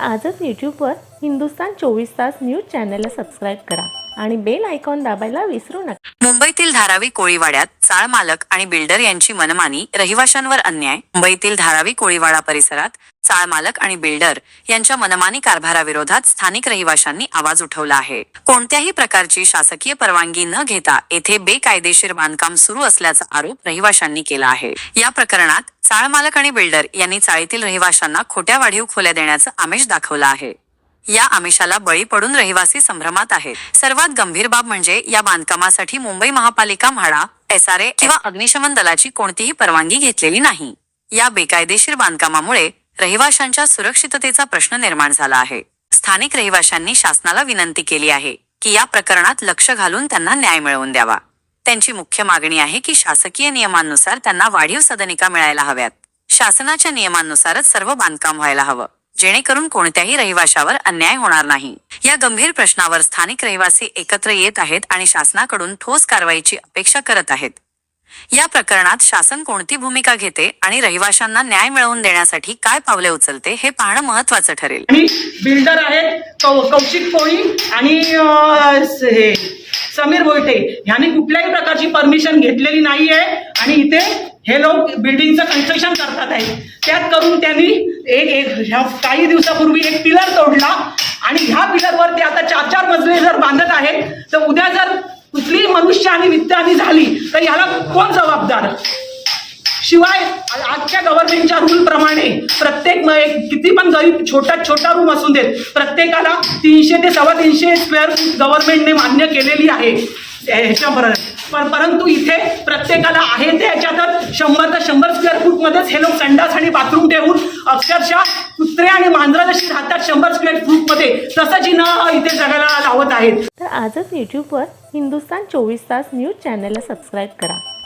आजच यूट्यूबवर हिंदुस्तान चोवीस तास न्यूज चॅनलला सबस्क्राईब करा आणि बेल आयकॉन दाबायला विसरू नका. मुंबईतील धारावी कोळीवाड्यात चाळ मालक आणि बिल्डर यांची मनमानी रहिवाशांवर अन्याय. मुंबईतील धारावी कोळीवाडा परिसरात चाळ मालक आणि बिल्डर यांच्या मनमानी कारभाराविरोधात स्थानिक रहिवाशांनी आवाज उठवला आहे. कोणत्याही प्रकारची शासकीय परवानगी न घेता येथे बेकायदेशीर बांधकाम सुरू असल्याचा आरोप रहिवाशांनी केला आहे. या प्रकरणात चाळ मालक आणि बिल्डर यांनी चाळीतील रहिवाशांना खोट्या वाढीव खोल्या देण्याचं आमिष दाखवलं आहे. या आमिषाला बळी पडून रहिवासी संभ्रमात आहेत. सर्वात गंभीर बाब म्हणजे या बांधकामासाठी मुंबई महापालिका म्हाडा एसआरए किंवा अग्निशमन दलाची कोणतीही परवानगी घेतलेली नाही. या बेकायदेशीर बांधकामामुळे रहिवाशांच्या सुरक्षिततेचा प्रश्न निर्माण झाला आहे. स्थानिक रहिवाशांनी शासनाला विनंती केली आहे की या प्रकरणात लक्ष घालून त्यांना न्याय मिळवून द्यावा. त्यांची मुख्य मागणी आहे की शासकीय नियमांनुसार त्यांना वाढीव सदनिका मिळायला हव्यात. शासनाच्या नियमांनुसारच सर्व बांधकाम व्हायला हवं जेणेकरून कोणत्याही रहिवाशावर अन्याय होणार नाही. या गंभीर प्रश्नावर स्थानिक रहिवासी एकत्र येत आहेत आणि शासनाकडून ठोस कारवाईची अपेक्षा करत आहेत. या प्रकरणात शासन कोणती भूमिका घेते आणि रहिवाशांना न्याय मिळवून देण्यासाठी काय पावले उचलते हे पाहणं महत्वाचं ठरेल. आणि बिल्डर आहेत कौ कौशिक कोळी आणि अं, स- हे समीर भोईटे. यांनी कुठल्याही प्रकारची परमिशन घेतलेली नाहीये आणि इथे हे लोक बिल्डिंगचं कन्स्ट्रक्शन करतात आहे त्यात करून त्यांनी एक एक ह्या काही दिवसापूर्वी एक पिलर तोडला आणि ह्या पिलरवर ते आता चार चार मजले जर बांधत आहेत तर उद्या जर कुठली मनुष्य आणि वित्त आणि झाली तर याला कोण जबाबदार? शिवाय आजच्या गव्हर्नमेंटच्या रूल प्रमाणे प्रत्येक किती पण गरीब छोटा छोटा रूम असून देत प्रत्येकाला तीनशे ते सव्वा तीनशे स्क्वेअर फूट गव्हर्नमेंटने मान्य केलेली आहे. ह्याच्याबरोबर पण परंतु इथे प्रत्येकाला आहे ते ह्याच्यातच शंभर ते शंभर स्क्वेअर फूट मध्येच हे लोक संडास आणि बाथरूम ठेवून अक्षरशः कुत्रे आणि मांजरं जशी राहतात शंभर स्क्वेअर फूटमध्ये तसं न इथे जगाला लावत आहेत. तर आजच यूट्यूबवर हिंदुस्तान चोवीस तास न्यूज चॅनलला सबस्क्राईब करा.